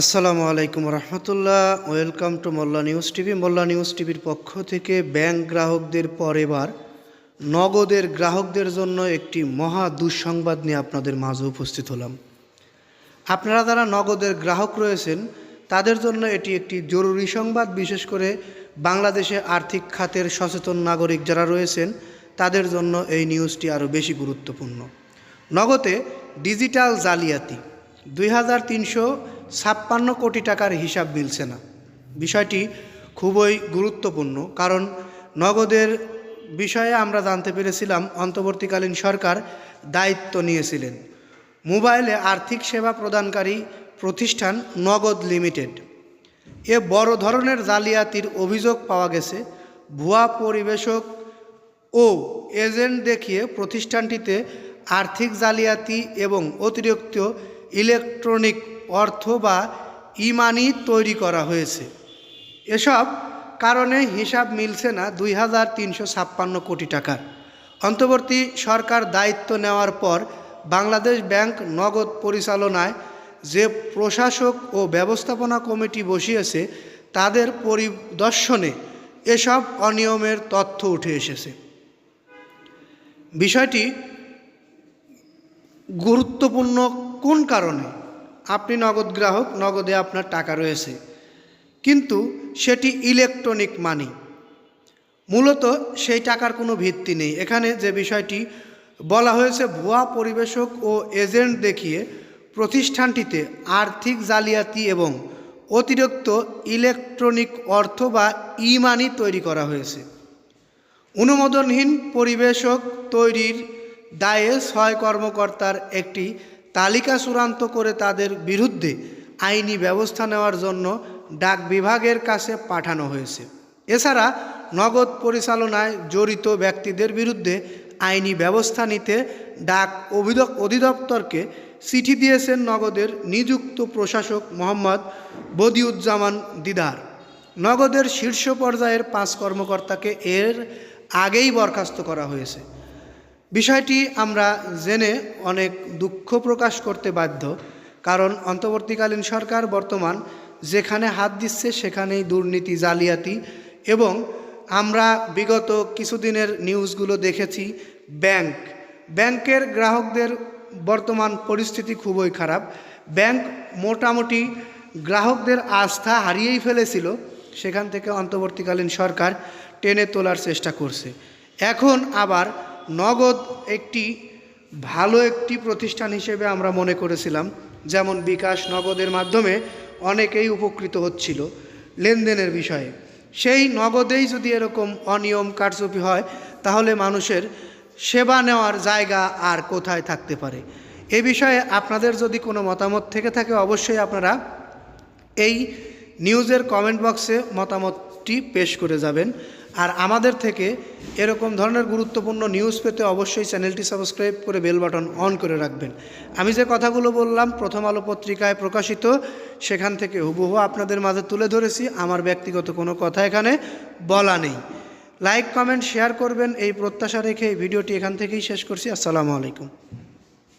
আসসালামু আলাইকুম রহমতুল্লাহ। Welcome to Molla news TV. Molla news টিভির পক্ষ থেকে ব্যাংক গ্রাহকদের পর এবার, নগদের গ্রাহকদের জন্য একটি মহা দুঃসংবাদ নিয়ে আপনাদের মাঝে উপস্থিত হলাম। আপনারা যারা নগদের গ্রাহক রয়েছেন, তাদের জন্য এটি একটি জরুরি সংবাদ। বিশেষ করে বাংলাদেশে আর্থিক খাতের সচেতন নাগরিক যারা রয়েছেন, তাদের জন্য এই নিউজটি আরও বেশি গুরুত্বপূর্ণ। নগদে ডিজিটাল জালিয়াতি, দুই হাজার তিনশো ছাপ্পান্ন কোটি টাকার হিসাব মিলছে না। বিষয়টি খুবই গুরুত্বপূর্ণ, কারণ নগদের বিষয়ে আমরা জানতে পেরেছিলাম অন্তর্বর্তীকালীন সরকার দায়িত্ব নিয়েছিলেন। মোবাইলে আর্থিক সেবা প্রদানকারী প্রতিষ্ঠান নগদ লিমিটেড। এ বড় ধরনের জালিয়াতির অভিযোগ পাওয়া গেছে। ভুয়া পরিবেশক ও এজেন্ট দেখিয়ে প্রতিষ্ঠানটিতে আর্থিক জালিয়াতি এবং অতিরিক্ত ইলেকট্রনিক অর্থ বা ইমানি তৈরি করা হয়েছে। এসব কারণে হিসাব মিলছে না দুই হাজার তিনশো ছাপ্পান্ন কোটি টাকার অন্তর্বর্তী সরকার দায়িত্ব নেওয়ার পর বাংলাদেশ ব্যাংক নগদ পরিচালনায় যে প্রশাসক ও ব্যবস্থাপনা কমিটি বসিয়েছে, তাদের পরিদর্শনে এসব অনিয়মের তথ্য উঠে এসেছে। বিষয়টি গুরুত্বপূর্ণ কোন কারণে? আপনি নগদ গ্রাহক, নগদে আপনার টাকা রয়েছে। কিন্তু সেটি ইলেকট্রনিক মানি। মূলত সেই টাকার কোনো ভিত্তি নেই। এখানে যে বিষয়টি বলা হয়েছে, ভুয়া পরিবেশক ও এজেন্ট দেখিয়ে প্রতিষ্ঠানটিতে আর্থিক জালিয়াতি এবং অতিরিক্ত ইলেকট্রনিক অর্থ বা ই মানি তৈরি করা হয়েছে। অনুমোদনহীন পরিবেশক তৈরির দায়ে ছয় কর্মকর্তার একটি তালিকা চূড়ান্ত করে তাদের বিরুদ্ধে আইনি ব্যবস্থা নেওয়ার জন্য ডাক বিভাগের কাছে পাঠানো হয়েছে। এছাড়া নগদ পরিচালনায় জড়িত ব্যক্তিদের বিরুদ্ধে আইনি ব্যবস্থা নিতে ডাক অধিদপ্তরকে চিঠি দিয়েছেন নগদের নিযুক্ত প্রশাসক মোহাম্মদ বদিউজ্জামান দিদার। নগদের শীর্ষ পর্যায়ের পাঁচ কর্মকর্তাকে এর আগেই বরখাস্ত করা হয়েছে। বিষয়টি আমরা জেনে অনেক দুঃখ প্রকাশ করতে বাধ্য, কারণ অন্তর্বর্তীকালীন সরকার বর্তমান যেখানে হাত দিচ্ছে সেখানেই দুর্নীতি, জালিয়াতি এবং আমরা বিগত কিছুদিনের নিউজগুলো দেখেছি, ব্যাংক। ব্যাংকের গ্রাহকদের বর্তমান পরিস্থিতি খুবই খারাপ। ব্যাংক মোটামুটি গ্রাহকদের আস্থা হারিয়েই ফেলেছিল, সেখান থেকে অন্তর্বর্তীকালীন সরকার টেনে তোলার চেষ্টা করছে। এখন আবার নগদ একটি ভালো একটি প্রতিষ্ঠান হিসেবে আমরা মনে করেছিলাম, যেমন বিকাশ নগদের মাধ্যমে অনেকেই উপকৃত হচ্ছিল লেনদেনের বিষয়ে। সেই নগদেই যদি এরকম অনিয়ম কারচুপি হয়, তাহলে মানুষের সেবা নেওয়ার জায়গা আর কোথায় থাকতে পারে? এ বিষয়ে আপনাদের যদি কোনো মতামত থেকে থাকে, অবশ্যই আপনারা এই নিউজের কমেন্ট বক্সে মতামতটি পেশ করে যাবেন। আর আমাদের থেকে এরকম ধরনের গুরুত্বপূর্ণ নিউজ পেতে অবশ্যই চ্যানেলটি সাবস্ক্রাইব করে বেল বাটন অন করে রাখবেন। আমি যে কথাগুলো বললাম, প্রথম আলো পত্রিকায় প্রকাশিত, সেখান থেকে হুবহু আপনাদের মাঝে তুলে ধরেছি। আমার ব্যক্তিগত কোনো কথা এখানে বলা নেই। লাইক কমেন্ট শেয়ার করবেন, এই প্রত্যাশা রেখে এই ভিডিওটি এখান থেকেই শেষ করছি। আসসালামু আলাইকুম।